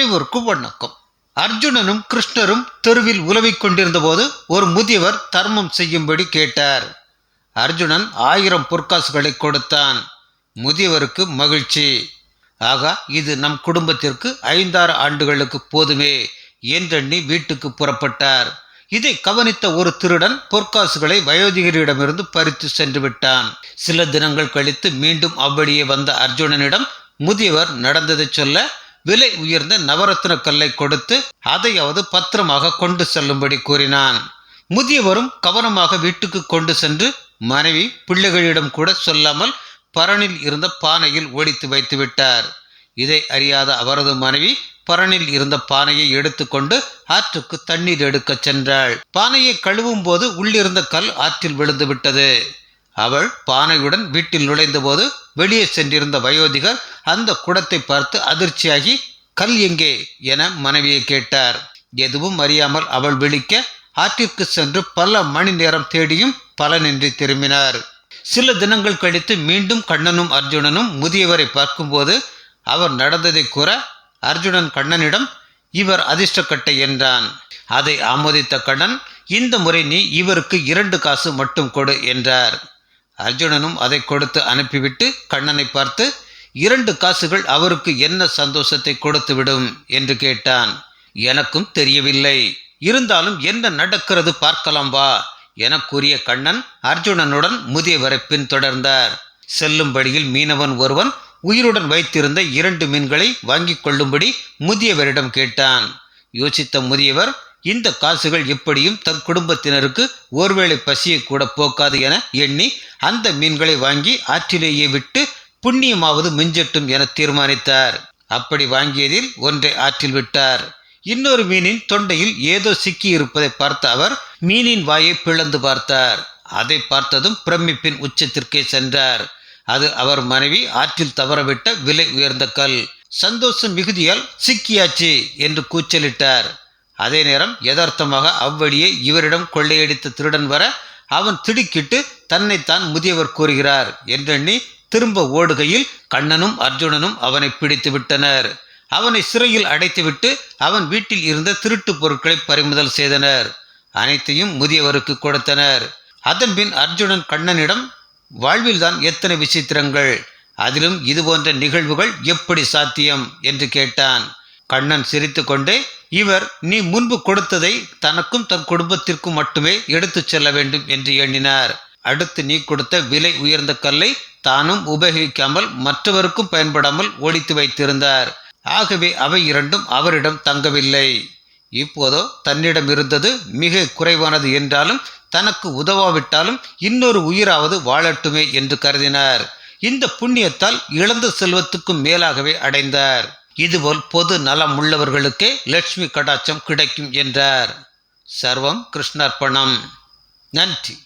அனைவருக்கும் வணக்கம். அர்ஜுனனும் கிருஷ்ணரும் தெருவில் உலவிக் கொண்டிருந்த போது ஒரு முதியவர் தர்மம் செய்யும்படி கேட்டார். அர்ஜுனன் ஆயிரம் பொற்காசுகளை கொடுத்தான். முதியவருக்கு மகிழ்ச்சி. ஆகா இது நம் குடும்பத்திற்கு ஐந்தாறு ஆண்டுகளுக்கு போதுமே என்றெண்ணி வீட்டுக்கு புறப்பட்டார். இதை கவனித்த ஒரு திருடன் பொற்காசுகளை வயோதிகரிடமிருந்து பறித்து சென்று விட்டான். சில தினங்கள் கழித்து மீண்டும் அவ்வழியே வந்த அர்ஜுனனிடம் முதியவர் நடந்ததை சொல்ல விலை உயர்ந்த நவரத்ன கல்லை கொடுத்து அதையாவது பத்திரமாக கொண்டு செல்லும்படி கூறினான். முதியவரும் கவனமாக வீட்டுக்கு கொண்டு சென்று மனைவி பிள்ளைகளிடம் கூட சொல்லாமல் பரணில் இருந்த பானையில் ஒடித்து வைத்து விட்டார். இதை அறியாத அவரது மனைவி பரணில் இருந்த பானையை எடுத்துக்கொண்டு ஆற்றுக்கு தண்ணீர் எடுக்கச் சென்றாள். பானையை கழுவும் போது உள்ளிருந்த கல் ஆற்றில் விழுந்து விட்டது. அவள் பானையுடன் வீட்டில் நுழைந்தபோது வெளியே சென்றிருந்த வயோதிகர் அந்த குடத்தை பார்த்து அதிர்ச்சியாகி கல் எங்கே? என மனைவியை கேட்டார். எதுவும் அறியாமல் அவள் விழிக்க ஆற்றிற்கு சென்று பல மணி நேரம் தேடியும் பலனின்றி திரும்பினார். சில தினங்கள் கழித்து மீண்டும் கண்ணனும் அர்ஜுனனும் முதியவரை பார்க்கும்போது அவர் நடந்ததை கூற அர்ஜுனன் கண்ணனிடம் இவர் அதிர்ஷ்டக்கட்டை என்றான். அதை ஆமோதித்த கண்ணன் இந்த முறை நீ இவருக்கு இரண்டு காசு மட்டும் கொடு என்றார். அர்ஜுனனும் அதை கொடுத்து அனுப்பிவிட்டு கண்ணனை பார்த்து இரண்டு காசுகள் அவருக்கு என்ன சந்தோஷத்தை கொடுத்துவிடும் என்று கேட்டான். எனக்கும் தெரியவில்லை. இருந்தாலும் என்ன நடக்கிறது பார்க்கலாம் வா என கூறிய கண்ணன் அர்ஜுனனுடன் முதியவரை பின்தொடர்ந்தார். செல்லும் வழியில் மீனவன் ஒருவன் உயிருடன் வைத்திருந்த இரண்டு மீன்களை வாங்கிக் கொள்ளும்படி முதியவரிடம் கேட்டான். யோசித்த முதியவர் இந்த காசுகள் எப்படியும் தன் குடும்பத்தினருக்கு ஒருவேளை பசியை கூட போக்காது என எண்ணி அந்த மீன்களை வாங்கி ஆற்றிலேயே விட்டு புண்ணியமாவது மிஞ்சட்டும் என தீர்மானித்தார். அப்படி வாங்கியதில் ஒன்றை ஆற்றில் விட்டார். இன்னொரு மீனின் தொண்டையில் ஏதோ சிக்கி இருப்பதை பார்த்த அவர் மீனின் வாயை பிளந்து பார்த்தார். அதை பார்த்ததும் பிரமிப்பின் உச்சத்திற்கே சென்றார். அது அவர் மனைவி ஆற்றில் தவறவிட்ட விலை உயர்ந்த கல். சந்தோஷம் மிகுதியால் சிக்கியாச்சு என்று கூச்சலிட்டார். அதே நேரம் யதார்த்தமாக அவ்வழியே இவரிடம் கொள்ளையடித்த திருடன் வர அவன் திடுக்கிட்டு தன்னைத்தான் முதியவர் கூறுகிறார் என்றெண்ணி திரும்ப ஓடுகையில் கண்ணனும் அர்ஜுனனும் அவனை பிடித்து விட்டனர். அவனை சிறையில் அடைத்துவிட்டு அவன் வீட்டில் இருந்த திருட்டு பொருட்களை பறிமுதல் செய்தனர். அனைத்தையும் முதியவருக்கு கொடுத்தனர். அதன்பின் அர்ஜுனன் கண்ணனிடம் வாழ்வில்தான் எத்தனை விசித்திரங்கள் அதிலும் இது போன்ற நிகழ்வுகள் எப்படி சாத்தியம்? என்று கேட்டான். கண்ணன் சிரித்துக்கொண்டே இவர் நீ முன்பு கொடுத்ததை தனக்கும் தன் குடும்பத்திற்கும் மட்டுமே எடுத்துச் செல்ல வேண்டும் என்று எண்ணினார். அடுத்து நீ கொடுத்த விலை உயர்ந்த கல்லை தானும் உபயோகிக்காமல் மற்றவருக்கும் பயன்படாமல் ஒழித்து வைத்திருந்தார். ஆகவே அவை இரண்டும் அவரிடம் தங்கவில்லை. இப்போதோ தன்னிடம் இருந்தது மிக குறைவானது என்றாலும் தனக்கு உதவாவிட்டாலும் இன்னொரு உயிராவது வாழட்டுமே என்று கருதினார். இந்த புண்ணியத்தால் இழந்த செல்வத்துக்கும் மேலாகவே அடைந்தார். இதுபோல் பொது நலம் உள்ளவர்களுக்கே லட்சுமி கடாட்சம் கிடைக்கும் என்றார். சர்வம் கிருஷ்ணர்ப்பணம். நன்றி.